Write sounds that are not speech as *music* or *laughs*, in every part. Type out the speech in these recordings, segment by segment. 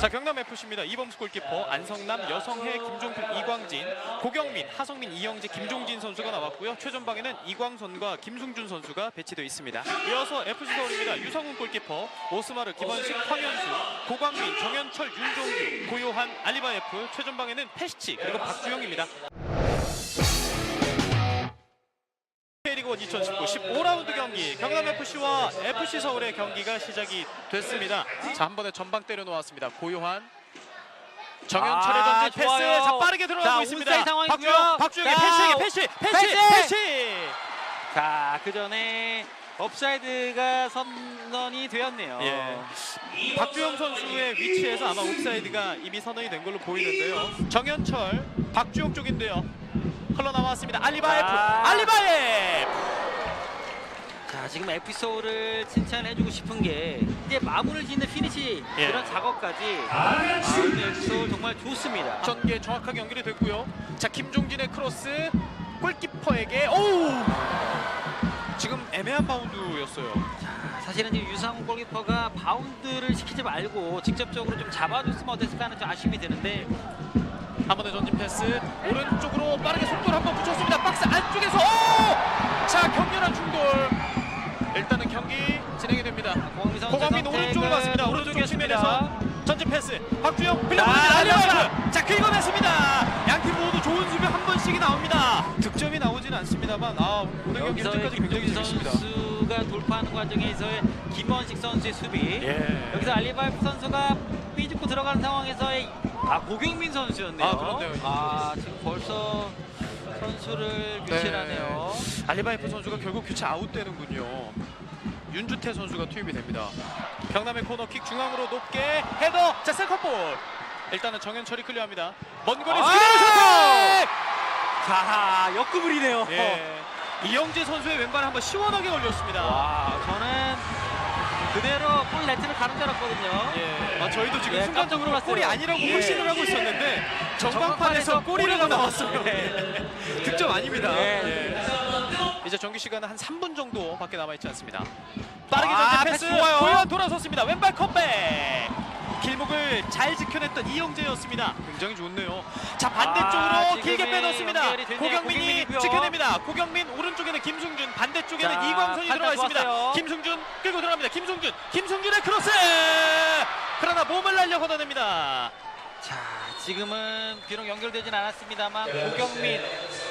자 경남 FC입니다. 이범수 골키퍼, 안성남, 여성혜, 김종필, 이광진, 고경민, 하성민, 이영재, 김종진 선수가 나왔고요. 최전방에는 이광선과 김승준 선수가 배치되어 있습니다. 이어서 FC 서울입니다. 유성훈 골키퍼, 오스마르, 김원식, 황현수, 고광민, 정현철, 윤종규, 고요한, 알리바예프, 최전방에는 페시치 그리고 박주영입니다. 1 2019 15라운드 경기 경남 FC와 FC 서울의 경기가 시작이 됐습니다. 자 한 번에 전방 때려 놓았습니다. 고요한 정현철의 아, 던진 패스 좋아요. 자 빠르게 들어가고 자, 있습니다. 박주영 박주영의 자, 패스에게 패시 패시 패스! 패시 자, 그 전에 업사이드가 선언이 되었네요. 예. 박주영 선수의 위치에서 아마 옵사이드가 이미 선언이 된 걸로 보이는데요. 정현철 박주영 쪽인데요. 흘러나왔습니다. 알리바예프 자. 알리바예프 자, 지금 에피소드를 칭찬해주고 싶은 게 이제 마무리를 짓는 피니시 예. 그런 작업까지 아, 오늘 에피소드 정말 좋습니다. 전개 정확하게 연결이 됐고요. 자 김종진의 크로스 골키퍼에게 오 지금 애매한 바운드였어요. 사실은 지금 유상훈 골키퍼가 바운드를 시키지 말고 직접적으로 좀 잡아줬으면 어땠을까 하는 좀 아쉬움이 드는데 한 번의 전진 패스 오른쪽으로 빠르게 속도를 한번 붙였습니다. 박스 안쪽에서 오! 자 격렬한 충돌. 일단은 경기 진행이 됩니다. 고강민 오른쪽을 봤습니다. 오른쪽 측면에서 전진 패스 박주영 빌려보는 자, 알리바이프 자 긁어냈습니다. 양팀 모두 좋은 수비 한 번씩이 나옵니다. 득점이 나오지는 않습니다만 아 오늘 경기 현재까지 굉장히 재밌습니다. 선수가 돌파하는 과정에서의 김원식 선수의 수비 예. 여기서 알리바이프 선수가 삐죽고 들어가는 상황에서의 아 고경민 선수였네요. 아, 그렇네요. 아, 지금 벌써 선수를 교체하네요. 알리바이프 선수가 결국 교체 아웃되는군요. 윤주태 선수가 투입이 됩니다. 경남의 코너킥 중앙으로 높게 헤더 자 세컨볼. 일단은 정현철이 클리어합니다. 먼 거리 아! 그대로 슈팅! 자 역구불이네요. 예. 이영재 선수의 왼발 한번 시원하게 걸렸습니다. 와 저는 그대로 골 네트를 가는 줄 알았거든요. 예. 아, 저희도 지금 예, 순간적으로 깜짝 골이. 아니라고 예. 확신을 하고 있었는데 전방판에서 골이라고 나왔어요. 예. 득점 아닙니다. 예. 예. 이제 정규 시간은 한 3분 정도밖에 남아 있지 않습니다. 빠르게 아, 전진 패스 패스 좋아요. 돌아섰습니다. 왼발 컵백. 길목을 잘 지켜냈던 이영재였습니다. 굉장히 좋네요. 자 반대쪽으로 아, 길게 지금은 빼놓습니다. 고경민이. 지켜냅니다. 고경민 오른쪽에는 김승준, 반대쪽에는 자, 이광선이 들어가 있습니다. 좋았어요. 김승준 끌고 들어갑니다. 김승준, 김승준의 크로스. 그러나 몸을 날려 걷어냅니다. 자 지금은 비록 연결되진 않았습니다만 고경민,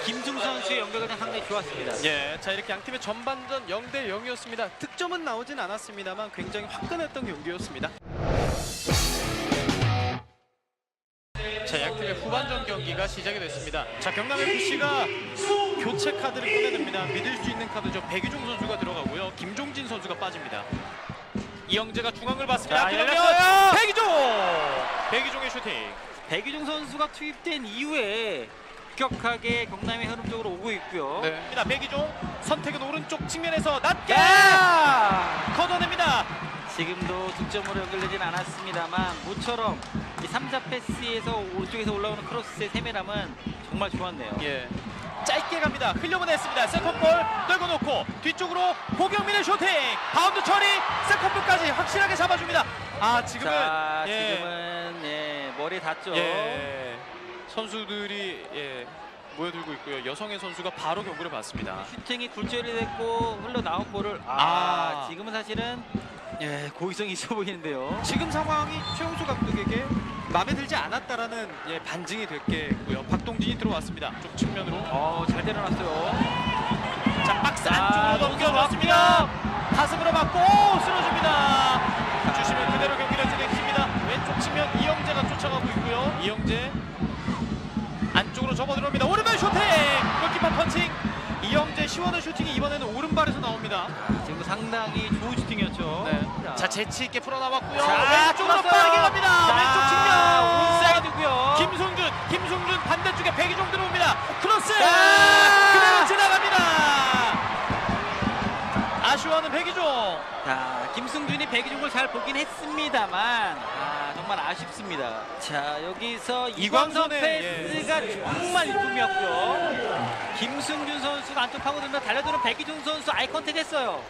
김승 선수의 연결이 상당히 좋았습니다. 예, 자 이렇게 양 팀의 전반전 0대 0이었습니다. 득점은 나오진 않았습니다만 굉장히 화끈했던 경기였습니다. 후반전 경기가 시작이 됐습니다. 자, 경남 FC가 교체 카드를 꺼내냅니다. 믿을 수 있는 카드죠. 백유종 선수가 들어가고요. 김종진 선수가 빠집니다. 이영재가 중앙을 봤습니다. 자, 그러면. 백유종! 백유종의 슈팅. 백유종 선수가 투입된 이후에 급격하게 경남의 흐름 쪽으로 오고 있고요. 네. 백이종 선택은 오른쪽 측면에서 낮게 야! 걷어냅니다. 지금도 득점으로 연결되진 않았습니다만 모처럼 이 3자 패스에서 오른쪽에서 올라오는 크로스의 세밀함은 정말 좋았네요. 예. 짧게 갑니다. 흘려보냈습니다. 세컨볼 떨고 놓고 뒤쪽으로 고경민의 슈팅. 바운드 처리. 세컨볼까지 확실하게 잡아줍니다. 아 지금은 자, 예. 지금은 예, 머리에 닿죠. 예. 선수들이 예. 모여들고 있고요. 여성의 선수가 바로 경고를 받습니다. 슈팅이 굴절이 됐고 흘러나온 볼을 아, 아. 지금은 사실은 예, 고의성이 있어 보이는데요. 지금 상황이 최용수 감독에게 마음에 들지 않았다라는 예, 반증이 됐겠고요. 박동진이 들어왔습니다. 쪽 측면으로. 어, 잘 때려놨어요. 자 박스 자, 안쪽으로 선수 넘겨줬습니다. 가슴으로 맞고 오, 쓰러집니다. 주시면 그대로 경기를 진행합니다. 왼쪽 측면 이영재가 쫓아가고 있고요. 이영재 안쪽으로 접어들어옵니다. 오른발 슈팅! 골키퍼 펀칭. 이영재 시원한 슈팅이 이번에는 오른발에서 나옵니다. 지금 상당히 재치 있게 풀어나왔고요. 자, 왼쪽으로 뚫었어요. 빠르게 갑니다. 자, 왼쪽 측면 온사이드고요. 김승준, 김승준 반대쪽에 백이종 들어옵니다. 크로스 자! 그대로 지나갑니다. 아쉬워하는 백이종. 자, 김승준이 백이종을 잘 보긴 했습니다만 아, 정말 아쉽습니다. 자, 여기서 이광선 이광선의, 패스가 정말 일품이었고요. 김승준 선수가 안쪽 파고들며 달려드는 백이종 선수 아이 컨택 했어요.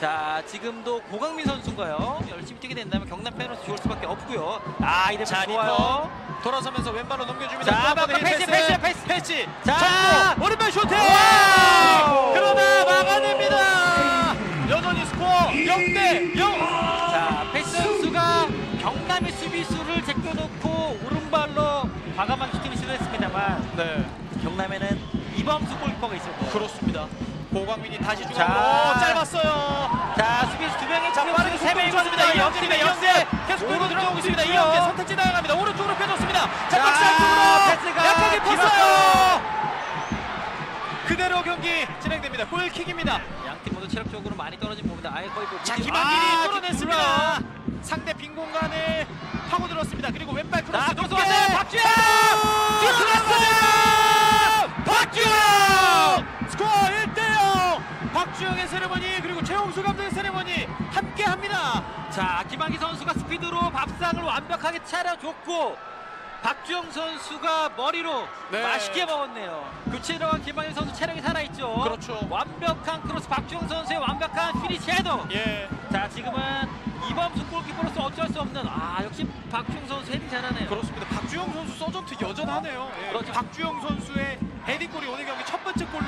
자 지금도 고강민 선수인가요? 열심히 뛰게 된다면 경남 팬으로서 좋을 수밖에 없고요. 아 이대표 자, 좋아요. 돌아서면서 왼발로 넘겨줍니다. 자, 아까 패스, 힐 패스, 패스. 패스. 자. 잡고 오른발 슈팅. 그러나 막아냅니다. 여전히 스코어 0대 0. 자 패스 선수가 경남의 수비수를 제껴놓고 오른발로 과감한 슈팅을 시도했습니다만 네, 경남에는 이범수 골키퍼가 있었고 그렇습니다. 고광민이 다시 자. 중앙으로 짧았어요. 자 수비수 두 명의 자 빠르게 세 명이 줍니다. 이영재입니다. 이영재 계속 끌고 들어오고 있습니다. 이영재 선택지 나갑니다. 오른쪽으로 펴줬습니다. 자 자, 박스 안쪽으로 약하게. 폈어요. 그대로 경기 진행됩니다. 골킥입니다. 양팀 모두 체력적으로 많이 떨어진 부분인데 아예 거의 뭐 자 김한길이 아, 뚫어냈습니다. 상대 빈 공간을 파고들었습니다. 그리고 왼발 크로스 자, 왔어요. 박주영! 들어갔어요. 박주영의 세레머니 그리고 최홍수 감독의 세레머니 함께합니다. 자 김한기 선수가 스피드로 밥상을 완벽하게 차려줬고 박주영 선수가 머리로 네. 맛있게 먹었네요. 교체 들어간 김한기 선수 체력이 살아있죠. 그렇죠. 완벽한 크로스 박주영 선수의 완벽한 피니시 헤더. 예. 자 지금은 이범수 골키퍼로서 어쩔 수 없는 아 역시 박주영 선수 헤딩 잘하네요. 그렇습니다. 박주영 선수 서전트 여전하네요. 예. 그렇죠. 박주영 선수의 헤딩골이 오늘 경기 첫 번째 골로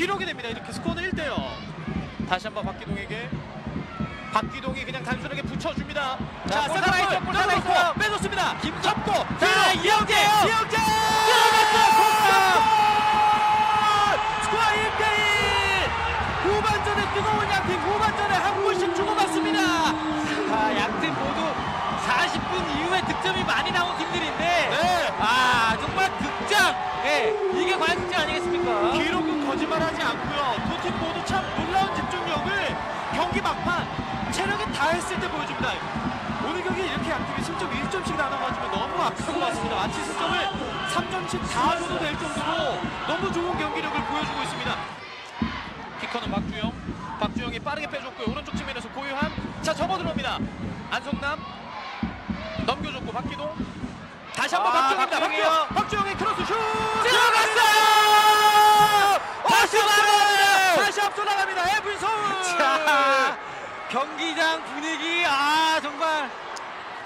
기록이 됩니다. 이렇게 스코어는 1대0. 다시 한번 박기동에게 박기동이 그냥 단순하게 붙여줍니다. 자, 볼 빼놓고 살아있어요. 빼줬습니다. 김- 접고 자, 이영재! 이영재 들어갔어. 스코어 1대1. 후반전에 뜨거운 양팀 후반전에 한 골씩 주고받습니다. 자 양팀 모두 40분 이후에 득점이 많이 나온 팀들인데 네. 아 정말 득점 예 이게 과연 득점 아니겠습니까? 기록은 거짓말하지 않고요. 두 팀 모두 참 놀라운 집중력을 경기 막판 체력이 다 했을 때 보여줍니다. 오늘 경기 이렇게 양팀이 승점 1점씩 나눠 가지면 너무 아까운 것 같습니다. 마치 승점을 3점씩 다 줘도 될 정도로 너무 좋은 경기력을 보여주고 있습니다. 키커는 박주영. 박주영이 빠르게 빼줬고요. 오른쪽 측면에서 고유한 자 접어 들어옵니다. 안성남 넘겨줬고 박기동 다시 한번 아, 박주영입니다. 박주영. 박주영의 크로스 슛 들어갔어요! 경기장 분위기 아 정말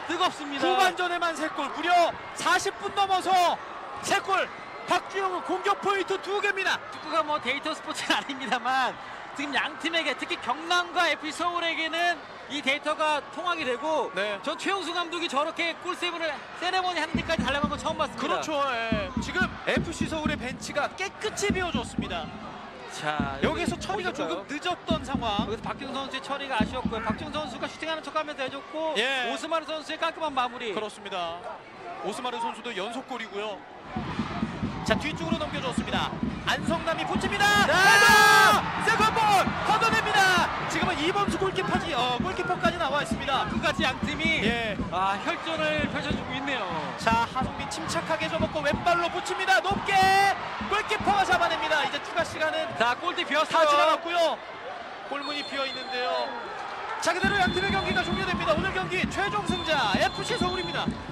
뜨겁습니다. 후반전에만 세 골, 무려 40분 넘어서 세 골. 박주영은 공격 포인트 두 개입니다. 축구가 뭐 데이터 스포츠는 *laughs* 아닙니다만 지금 양 팀에게 특히 경남과 FC 서울에게는 이 데이터가 통하게 되고 네. 전 최용수 감독이 저렇게 골세이브를 세레모니 하는 데까지 달려간 거 처음 봤습니다. 그렇죠. 예. 지금 FC 서울의 벤치가 깨끗이 비워줬습니다. 자 여기서 여기 처리가 보실까요? 조금 늦었던 상황. 여기서 박경 선수의 처리가 아쉬웠고요. 박정 선수가 슈팅하는 척하면서 해줬고 예. 오스마르 선수의 깔끔한 마무리. 그렇습니다. 오스마르 선수도 연속골이고요. 자 뒤쪽으로 넘겨줬습니다. 안성남이 붙입니다. 자! 세컨볼 걷어냅니다. 지금은 이범수 골키퍼지 어, 골키퍼까지 나와 있습니다. 끝까지 양 팀이 예. 아 혈전을 펼쳐주고 있네요. 자 하성민 침착하게 접었고 왼발로 붙입니다. 높게 골키퍼가 잡아냅니다. 이제 추가 시간은 자 골대 다 비었어요. 지나갔고요. 골문이 비어 있는데요. 자 그대로 양 팀의 경기가 종료됩니다. 오늘 경기 최종 승자 FC 서울입니다.